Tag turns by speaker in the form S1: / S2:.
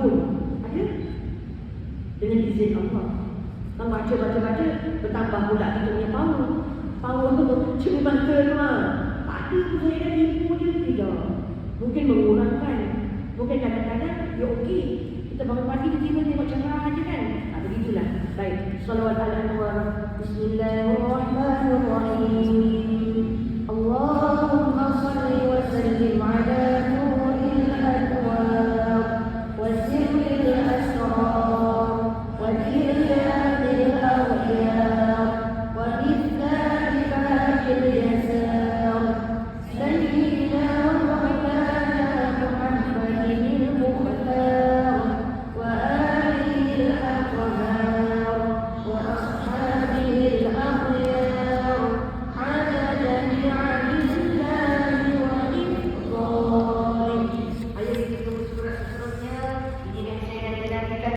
S1: tahun ada? Dengan izin Allah. Kalau baca baca baca bertambah pula kita punya power. Power tu cuma mata lah. tak ada tu saya dah tipu je tidak. Mungkin mengurangkan. Mungkin kadang-kadang ya okey kita bangun pagi kita tiba tengok cerah aja kan? Tak begitulah. Baik. Salawat ala-anwar. bismillahirrahmanirrahim.